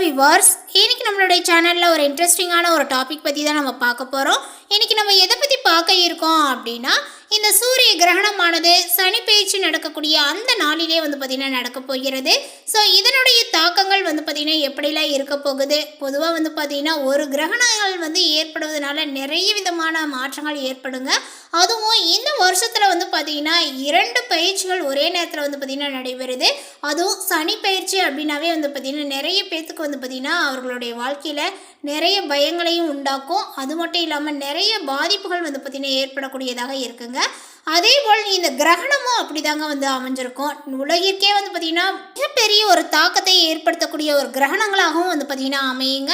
Viewers இன்னைக்கு நம்மளுடைய சேனலில் ஒரு இன்ட்ரெஸ்டிங்கான ஒரு டாபிக் பற்றி தான் நம்ம பார்க்க போகிறோம் இன்னைக்கு நம்ம எதை பற்றி பார்க்க இருக்கோம் அப்படின்னா இந்த சூரிய கிரகணமானது சனி பயிற்சி நடக்கக்கூடிய அந்த நாளிலே வந்து பார்த்திங்கன்னா நடக்க போகிறது. ஸோ இதனுடைய தாக்கங்கள் வந்து பார்த்திங்கன்னா எப்படிலாம் இருக்க போகுது? பொதுவாக வந்து பார்த்திங்கன்னா ஒரு கிரகணங்கள் வந்து ஏற்படுவதனால நிறைய விதமான மாற்றங்கள் ஏற்படுங்க. அதுவும் இந்த வருஷத்தில் வந்து பார்த்திங்கன்னா இரண்டு பயிற்சிகள் ஒரே நேரத்தில் வந்து பார்த்திங்கன்னா நடைபெறுது. அதுவும் சனி பயிற்சி அப்படின்னாவே வந்து பார்த்திங்கன்னா நிறைய பேர்த்துக்கு வந்து பார்த்திங்கன்னா அவர்களுடைய வாழ்க்கையில் நிறைய பயங்களையும் உண்டாக்கும். அது மட்டும் இல்லாமல் நிறைய பாதிப்புகள் வந்து பார்த்திங்கன்னா ஏற்படக்கூடியதாக இருக்குங்க. அதே போல் இந்த கிரகணமும் அப்படிதாங்க வந்து அமைஞ்சிருக்கும். உலகிற்கே வந்து பார்த்திங்கன்னா மிகப்பெரிய ஒரு தாக்கத்தை ஏற்படுத்தக்கூடிய ஒரு கிரகணங்களாகவும் வந்து பார்த்திங்கன்னா அமையுங்க.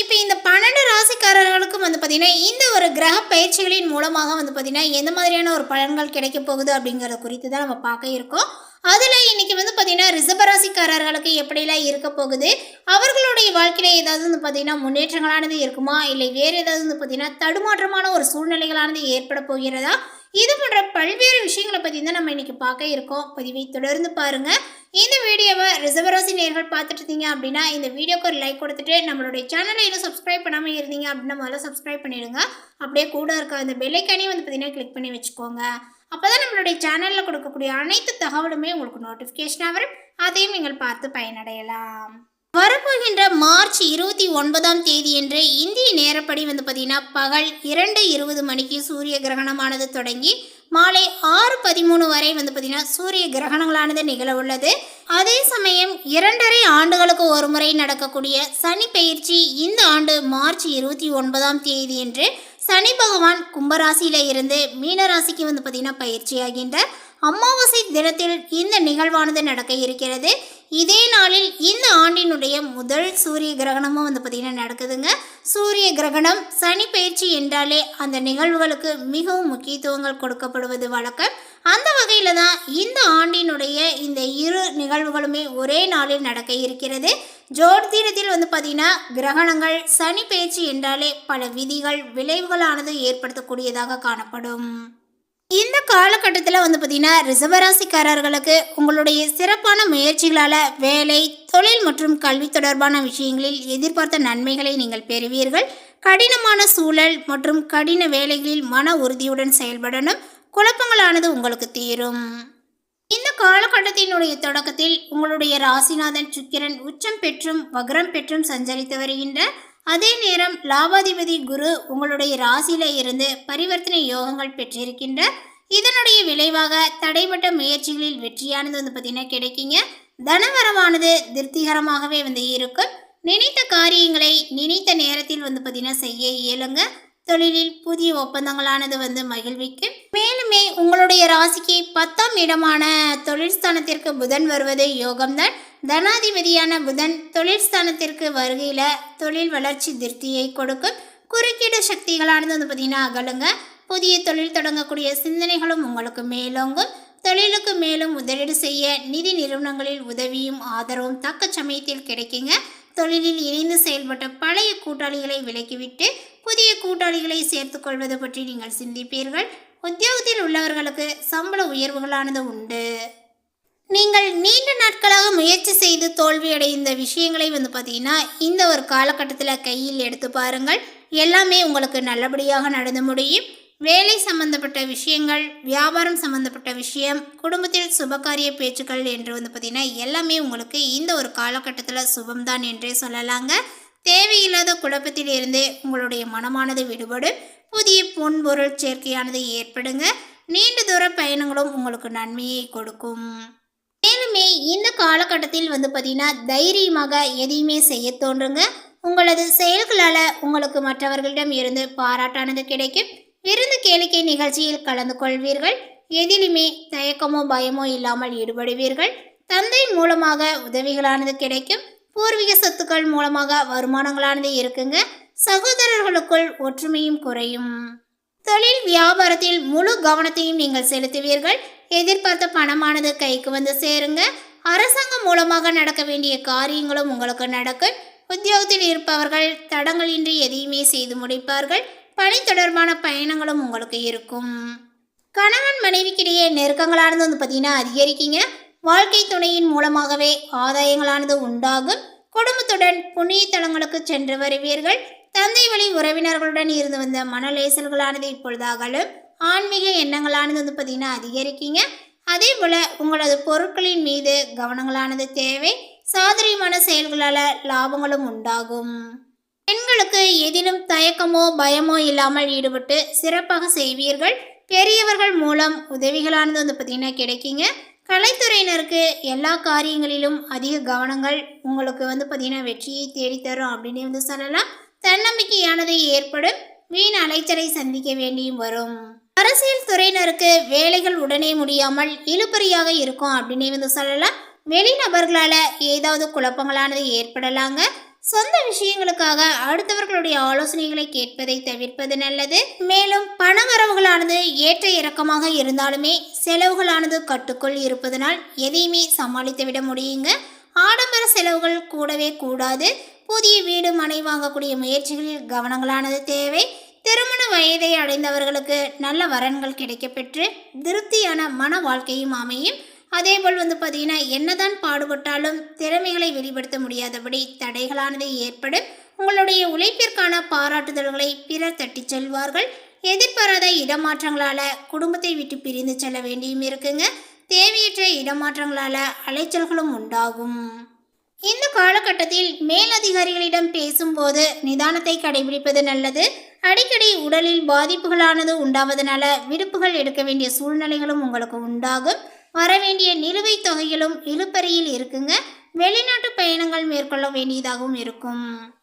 இப்போ இந்த பன்னெண்டு ராசிக்காரர்களுக்கும் வந்து பார்த்திங்கன்னா இந்த ஒரு கிரக பயிற்சிகளின் மூலமாக வந்து பார்த்திங்கன்னா எந்த மாதிரியான ஒரு பலன்கள் கிடைக்க போகுது அப்படிங்கிறத குறித்து தான் நம்ம பார்க்க இருக்கோம். அதில் இன்றைக்கி வந்து பார்த்திங்கன்னா ரிசபராசிக்காரர்களுக்கு எப்படிலாம் இருக்க போகுது? அவர்களுடைய வாழ்க்கையில் ஏதாவது வந்து பார்த்திங்கன்னா முன்னேற்றங்களானது இருக்குமா? இல்லை வேறு ஏதாவது வந்து பார்த்திங்கன்னா தடுமாற்றமான ஒரு சூழ்நிலைகளானது ஏற்பட போகிறதா? இது போன்ற பல்வேறு விஷயங்களை பற்றி தான் நம்ம இன்றைக்கி பார்க்க இருக்கோம். பதிவை தொடர்ந்து பாருங்கள் இந்த வீடியோவை ரிசர்வராசி நேர்கள் பார்த்துட்டு இருந்தீங்க அப்படின்னா இந்த வீடியோக்கு ஒரு லைக் கொடுத்துட்டு நம்மளுடைய சேனலை இன்னும் சப்ஸ்கிரைப் பண்ணாமல் இருந்தீங்க அப்படின்னா முதல்ல சப்ஸ்கிரைப் பண்ணிடுங்க. அப்படியே கூட இருக்க அந்த பெல்லைக்கானே வந்து பார்த்தீங்கன்னா கிளிக் பண்ணி வச்சுக்கோங்க. அப்போ தான் நம்மளுடைய சேனலில் கொடுக்கக்கூடிய அனைத்து தகவலுமே உங்களுக்கு நோட்டிஃபிகேஷனாக வரும். அதையும் நீங்கள் பார்த்து பயனடையலாம். வரப்போகின்ற மார்ச் இருபத்தி ஒன்பதாம் தேதியன்று இந்திய நேரப்படி வந்து பார்த்தீங்கன்னா பகல் இரண்டு இருபது மணிக்கு சூரிய கிரகணமானது தொடங்கி மாலை ஆறு பதிமூணு வரை வந்து பார்த்தீங்கன்னா சூரிய கிரகணங்களானது நிகழ உள்ளது. அதே சமயம் இரண்டரை ஆண்டுகளுக்கு ஒரு முறை நடக்கக்கூடிய சனி பயிற்சி இந்த ஆண்டு மார்ச் இருபத்தி ஒன்பதாம் தேதி என்று சனி பகவான் கும்பராசியில இருந்து மீனராசிக்கு வந்து பார்த்தீங்கன்னா பயிற்சியாகின்ற அமாவாசை தினத்தில் இந்த நிகழ்வானது நடக்க இருக்கிறது. இதே நாளில் இந்த ஆண்டினுடைய முதல் சூரிய கிரகணமும் வந்து பார்த்திங்கன்னா நடக்குதுங்க. சூரிய கிரகணம் சனி பயிற்சி என்றாலே அந்த நிகழ்வுகளுக்கு மிகவும் முக்கியத்துவங்கள் கொடுக்கப்படுவது வழக்கம். அந்த வகையில் தான் இந்த ஆண்டினுடைய இந்த இரு நிகழ்வுகளுமே ஒரே நாளில் நடக்க இருக்கிறது. ஜோதிடத்தில் வந்து பார்த்திங்கன்னா கிரகணங்கள் சனி பயிற்சி என்றாலே பல விதிகள் விளைவுகளானது ஏற்படுத்தக்கூடியதாக காணப்படும். இந்த காலகட்டத்தில் வந்து பார்த்திங்கன்னா ரிசர்வராசிக்காரர்களுக்கு உங்களுடைய சிறப்பான முயற்சிகளால் வேலை தொழில் மற்றும் கல்வி தொடர்பான விஷயங்களில் எதிர்பார்த்த நன்மைகளை நீங்கள் பெறுவீர்கள். கடினமான சூழல் மற்றும் கடின வேலைகளில் மன உறுதியுடன் செயல்படணும். குழப்பங்களானது உங்களுக்கு தீரும். இந்த காலகட்டத்தினுடைய தொடக்கத்தில் உங்களுடைய ராசிநாதன் சுக்கிரன் உச்சம் பெற்றும் வக்ரம் பெற்றும் சஞ்சரித்து வருகின்ற அதே நேரம் லாபாதிபதி குரு உங்களுடைய ராசியில இருந்து பரிவர்த்தனை யோகங்கள் பெற்றிருக்கின்ற இதனுடைய விளைவாக தடைப்பட்ட முயற்சிகளில் வெற்றியானது வந்து பார்த்தீங்கன்னா கிடைக்குங்க. தனவரமானது திருப்திகரமாகவே வந்து இருக்கும். நினைத்த காரியங்களை நினைத்த நேரத்தில் வந்து பார்த்தீங்கன்னா செய்ய இயலுங்க. தொழிலில் புதிய ஒப்பந்தங்களானது வந்து மகிழ்விக்கும். மேலுமே உங்களுடைய ராசிக்கு பத்தாம் இடமான தொழில் ஸ்தானத்திற்கு புதன் வருவது யோகம்தான். தனாதிபதியான புதன் தொழில் ஸ்தானத்திற்கு வருகையில் தொழில் வளர்ச்சி திருப்தியை கொடுக்கும். குறுக்கீடு சக்திகளானது வந்து பார்த்திங்கன்னா அகலுங்க. புதிய தொழில் தொடங்கக்கூடிய சிந்தனைகளும் உங்களுக்கு மேலோங்கும். தொழிலுக்கு மேலும் முதலீடு செய்ய நிதி நிறுவனங்களில் உதவியும் ஆதரவும் தக்க சமயத்தில் கிடைக்குங்க. தொழிலில் இணைந்து செயல்பட்ட பழைய கூட்டாளிகளை விலக்கிவிட்டு புதிய கூட்டாளிகளை சேர்த்து கொள்வது பற்றி நீங்கள் சிந்திப்பீர்கள். உத்தியோகத்தில் உள்ளவர்களுக்கு சம்பள உயர்வுகளானது உண்டு. நீங்கள் நீண்ட நாட்களாக முயற்சி செய்து தோல்வியடைந்த விஷயங்களை வந்து பார்த்தீங்கன்னா இந்த ஒரு காலகட்டத்தில் கையில் எடுத்து பாருங்கள். எல்லாமே உங்களுக்கு நல்லபடியாக நடந்து முடியும். வேலை சம்பந்தப்பட்ட விஷயங்கள் வியாபாரம் சம்பந்தப்பட்ட விஷயம் குடும்பத்தில் சுபகாரிய பேச்சுக்கள் என்று வந்து பார்த்திங்கன்னா எல்லாமே உங்களுக்கு இந்த ஒரு காலகட்டத்தில் சுபம்தான் என்றே சொல்லலாங்க. தேவையில்லாத குழப்பத்திலிருந்தே உங்களுடைய மனமானது விடுபடும். புதிய பொன்பொருள் சேர்க்கையானது ஏற்படுங்க. நீண்ட தூர பயணங்களும் உங்களுக்கு நன்மையை கொடுக்கும். மேலுமே இந்த காலகட்டத்தில் வந்து பார்த்தீங்கன்னா தைரியமாக எதையுமே செய்ய தோன்றுங்க. உங்களது செயல்களால் உங்களுக்கு மற்றவர்களிடம் இருந்து பாராட்டானது கிடைக்கும். விருந்து கேளிக்கை நிகழ்ச்சியில் கலந்து கொள்வீர்கள். எதிலுமே தயக்கமோ பயமோ இல்லாமல் ஈடுபடுவீர்கள். தந்தை மூலமாக உதவிகளானது கிடைக்கும். பூர்வீக சொத்துக்கள் மூலமாக வருமானங்களானது இருக்குங்க. சகோதரர்களுக்குள் ஒற்றுமையும் குறையும். தொழில் வியாபாரத்தில் முழு கவனத்தையும் நீங்கள் செலுத்துவீர்கள். எதிர்பார்த்த பணமானது கைக்கு வந்து சேருங்க. அரசாங்கம் மூலமாக நடக்க வேண்டிய காரியங்களும் உங்களுக்கு நடக்கும். உத்தியோகத்தில் இருப்பவர்கள் தடங்களின்றி எதையுமே செய்து முடிப்பார்கள். பணி தொடர்பான பயணங்களும் உங்களுக்கு இருக்கும். கணவன் மனைவிக்கிடையே நெருக்கங்களானது வந்து பார்த்தீங்கன்னா அதிகரிக்கீங்க. வாழ்க்கை துணையின் மூலமாகவே ஆதாயங்களானது உண்டாகும். குடும்பத்துடன் புண்ணிய தலங்களுக்கு சென்று வருவீர்கள். தந்தை வழி உறவினர்களுடன் இருந்து வந்த மனலேசல்களானது இப்பொழுது அகலும். ஆன்மீக எண்ணங்களானது வந்து பார்த்தீங்கன்னா அதிகரிக்கீங்க. அதே போல் உங்களது பொருட்களின் மீது கவனங்களானது தேவை. சாதுரியமான செயல்களால் லாபங்களும் உண்டாகும். பெண்களுக்கு எதிலும் தயக்கமோ பயமோ இல்லாமல் ஈடுபட்டு சிறப்பாக செய்வீர்கள். பெரியவர்கள் மூலம் உதவிகளானது வந்து பார்த்திங்கன்னா கிடைக்குங்க. கலைத்துறையினருக்கு எல்லா காரியங்களிலும் அதிக கவனங்கள் உங்களுக்கு வந்து பார்த்தீங்கன்னா வெற்றியை தேடித்தரும் அப்படின்னு வந்து சொல்லலாம். தன்னம்பிக்கையானது ஏற்படும். வீண் அலைச்சலை சந்திக்க வேண்டியும் வரும். அரசியல் துறையினருக்கு வேலைகள் உடனே முடியாமல் இழுபறியாக இருக்கும் அப்படின்னு வந்து சொல்லலாம். வெளிநபர்களால் ஏதாவது குழப்பங்களானது ஏற்படலாங்க. சொந்த விஷயங்களுக்காக அடுத்தவர்களுடைய ஆலோசனைகளை கேட்பதை தவிர்ப்பது நல்லது. மேலும் பணவரவுகளானது ஏற்ற இறக்கமாக இருந்தாலுமே செலவுகளானது கட்டுக்குள் இருப்பதனால் எதையுமே சமாளித்து விட முடியுங்க. ஆடம்பர செலவுகள் கூடவே கூடாது. புதிய வீடு மனை வாங்கக்கூடிய முயற்சிகளில் கவனங்களானது தேவை. வயதை அடைந்தவர்களுக்கு நல்ல வரன்கள் கிடைக்கப்பெற்று திருப்தியான மன வாழ்க்கையும் அமையும். அதேபோல் வந்து பார்த்தீங்கன்னா என்னதான் பாடுபட்டாலும் திறமைகளை வெளிப்படுத்த முடியாதபடி தடைகளானது ஏற்படும். உங்களுடைய உழைப்பிற்கான பாராட்டுதல்களை பிறர் தட்டி செல்வார்கள். எதிர்பாராத இடமாற்றங்களால் குடும்பத்தை விட்டு பிரிந்து செல்ல வேண்டியும் இருக்குங்க. தேவையற்ற இடமாற்றங்களால் அலைச்சல்களும் உண்டாகும். இந்த காலகட்டத்தில் மேலதிகாரிகளிடம் பேசும்போது நிதானத்தை கடைபிடிப்பது நல்லது. அடிக்கடி உடலில் பாதிப்புகளானது உண்டாவதனால விடுப்புகள் எடுக்க வேண்டிய சூழ்நிலைகளும் உங்களுக்கு உண்டாகும். வரவேண்டிய நிலுவைத் தொகைகளும் இழுப்பறியில் இருக்குங்க. வெளிநாட்டு பயணங்கள் மேற்கொள்ள வேண்டியதாகவும் இருக்கும்.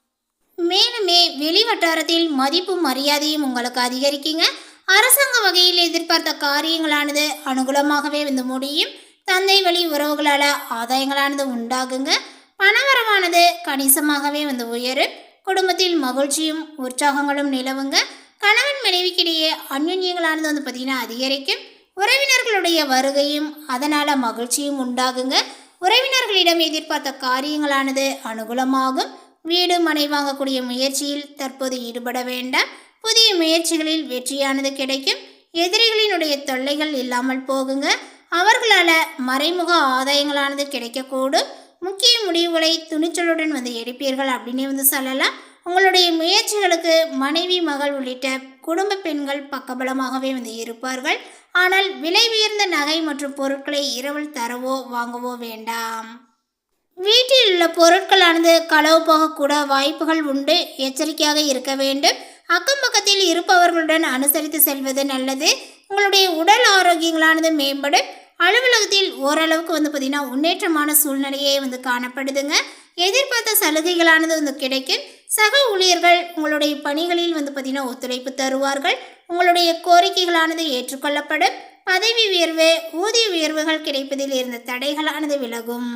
மேலுமே வெளி வட்டாரத்தில் மதிப்பும் மரியாதையும் உங்களுக்கு அதிகரிக்குங்க. அரசாங்க வகையில் எதிர்பார்த்த காரியங்களானது அனுகூலமாகவே வந்து முடியும். தந்தை வழி உறவுகளால் ஆதாயங்களானது உண்டாகுங்க. பணவரவானது கணிசமாகவே வந்து உயரும். குடும்பத்தில் மகிழ்ச்சியும் உற்சாகங்களும் நிலவுங்க. கணவன் மனைவிக்கிடையே அந்யுன்யங்களானது வந்து பார்த்திங்கன்னா அதிகரிக்கும். உறவினர்களுடைய வருகையும் அதனால் மகிழ்ச்சியும் உண்டாகுங்க. உறவினர்களிடம் எதிர்பார்த்த காரியங்களானது அனுகூலமாகும். வீடு மனை வாங்கக்கூடிய முயற்சியில் தற்போது ஈடுபட வேண்டாம். புதிய முயற்சிகளில் வெற்றியானது கிடைக்கும். எதிரிகளினுடைய தொல்லைகள் இல்லாமல் போகுங்க. அவர்களால் மறைமுக ஆதாயங்களானது கிடைக்கக்கூடும். முக்கிய முடிவுகளை துணிச்சலுடன் வந்து எடுப்பீர்கள் அப்படின்னு வந்து சொல்லலாம். உங்களுடைய முயற்சிகளுக்கு மனைவி மகள் உள்ளிட்ட குடும்ப பெண்கள் பக்கபலமாகவே வந்து இருப்பார்கள். ஆனால் விலை உயர்ந்த நகை மற்றும் பொருட்களை இரவல் தரவோ வாங்கவோ வேண்டாம். வீட்டில் உள்ள பொருட்களானது களவு போகக்கூட வாய்ப்புகள் உண்டு. எச்சரிக்கையாக இருக்க வேண்டும். அக்கம் பக்கத்தில் இருப்பவர்களுடன் அனுசரித்து செல்வது நல்லது. உங்களுடைய உடல் ஆரோக்கியங்களானது மேம்படும். அலுவலகத்தில் ஓரளவுக்கு வந்து பார்த்திங்கன்னா முன்னேற்றமான சூழ்நிலையே வந்து காணப்படுதுங்க. எதிர்பார்த்த சலுகைகளானது வந்து கிடைக்கும். சக ஊழியர்கள் உங்களுடைய பணிகளில் வந்து பார்த்திங்கன்னா ஒத்துழைப்பு தருவார்கள். உங்களுடைய கோரிக்கைகளானது ஏற்றுக்கொள்ளப்படும். பதவி உயர்வு ஊதிய உயர்வுகள் கிடைப்பதில் இருந்த தடைகளானது விலகும்.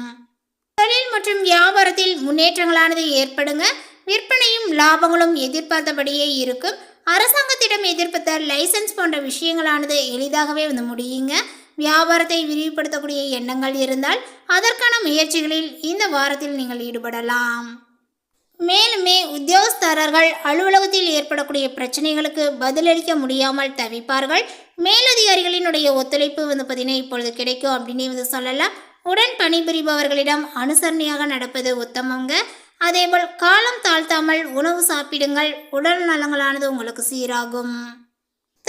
தொழில் மற்றும் வியாபாரத்தில் முன்னேற்றங்களானது ஏற்படுங்க. விற்பனையும் லாபங்களும் எதிர்பார்த்தபடியே இருக்கும். அரசாங்கத்திடம் எதிர்பார்த்த லைசன்ஸ் போன்ற விஷயங்களானது எளிதாகவே வந்து முடியுங்க. வியாபாரத்தை விரிவுபடுத்தக்கூடிய எண்ணங்கள் இருந்தால் அதற்கான முயற்சிகளில் இந்த வாரத்தில் நீங்கள் ஈடுபடலாம். மேலுமே உத்தியோகஸ்தரர்கள் அலுவலகத்தில் ஏற்படக்கூடிய பிரச்சனைகளுக்கு பதிலளிக்க முடியாமல் தவிப்பார்கள். மேலதிகாரிகளினுடைய ஒத்துழைப்பு வந்து பார்த்தீங்கன்னா இப்பொழுது கிடைக்கும் அப்படின்னு வந்து சொல்லலாம். உடன் பணிபுரிபவர்களிடம் அனுசரணையாக நடப்பது உத்தமங்க. அதேபோல் காலம் தாழ்த்தாமல் உணவு சாப்பிடுங்கள். உடல் நலங்களானது உங்களுக்கு சீராகும்.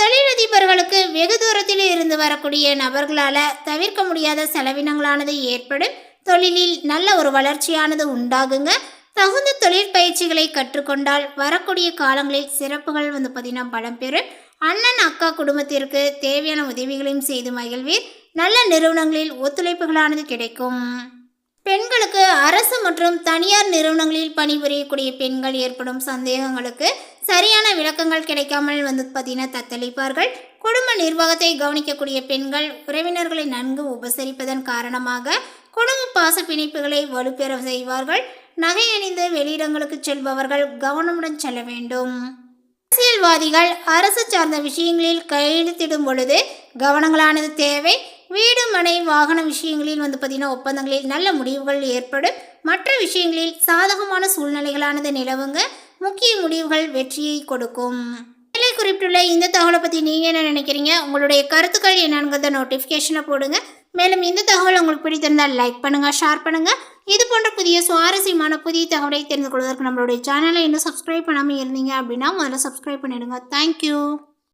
தொழிலதிபர்களுக்கு வெகு தூரத்தில் இருந்து வரக்கூடிய நபர்களால் தவிர்க்க முடியாத செலவினங்களானது ஏற்படும். தொழிலில் நல்ல ஒரு வளர்ச்சியானது உண்டாகுங்க. தகுந்த தொழிற்பயிற்சிகளை கற்றுக்கொண்டால் வரக்கூடிய காலங்களில் சிறப்புகள் வந்து பார்த்தீங்கன்னா பலம் பெறும். அண்ணன் அக்கா குடும்பத்திற்கு தேவையான உதவிகளையும் செய்து மகிழ்வீர். நல்ல நிறுவனங்களில் ஒத்துழைப்புகளானது கிடைக்கும். பெண்களுக்கு அரசு மற்றும் தனியார் நிறுவனங்களில் பணிபுரியக்கூடிய பெண்கள் ஏற்படும் சந்தேகங்களுக்கு சரியான விளக்கங்கள் கிடைக்காமல் வந்து பார்த்தீங்கன்னா தத்தளிப்பார்கள். குடும்ப நிர்வாகத்தை கவனிக்கக்கூடிய பெண்கள் உறவினர்களை நன்கு உபசரிப்பதன் காரணமாக குடும்ப பாச பிணைப்புகளை வலுப்பெற செய்வார்கள். நகை அணிந்து வெளியிடங்களுக்கு செல்பவர்கள் கவனமுடன் செல்ல வேண்டும். அரசியல்வாதிகள் அரசு சார்ந்த விஷயங்களில் கையெழுத்திடும் பொழுது கவனங்களானது தேவை. வீடு மனை வாகன விஷயங்களில் வந்து பார்த்தீங்கன்னா ஒப்பந்தங்களில் நல்ல முடிவுகள் ஏற்படும். மற்ற விஷயங்களில் சாதகமான சூழ்நிலைகளானது நிலவுங்க. முக்கிய முடிவுகள் வெற்றியை கொடுக்கும். மேலே குறிப்பிட்டுள்ள இந்த தகவலை பற்றி நீங்கள் என்ன நினைக்கிறீங்க? உங்களுடைய கருத்துக்கள் என்னங்கிறத நோட்டிஃபிகேஷனை போடுங்க. மேலும் இந்த தகவல் உங்களுக்கு பிடித்திருந்தால் லைக் பண்ணுங்கள் ஷேர் பண்ணுங்கள் இது போன்ற புதிய சுவாரஸ்யமான புதிய தகவலை தெரிந்து கொள்வதற்கு நம்மளுடைய சேனலை இன்னும் சப்ஸ்கிரைப் பண்ணாமல் இருந்தீங்க அப்படின்னா முதல்ல சப்ஸ்கிரைப் பண்ணிடுங்க. தேங்க்யூ